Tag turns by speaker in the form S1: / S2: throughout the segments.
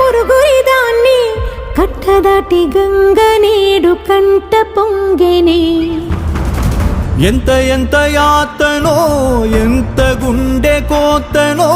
S1: పొరుగురిదాన్ని కట్టదాటి గంగ నీడు కంట పొంగెనే.
S2: ఎంత ఎంత యాతనో ఎంత గుండె కోతనో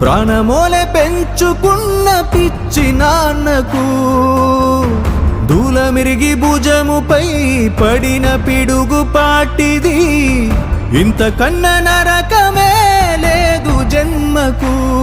S2: ప్రాణమోలె పెంచుకున్న పిచ్చి నాన్నకు. దూలమిరిగి భుజముపై పడిన పిడుగు పాటిది ఇంత కన్న నరకమే లేదు.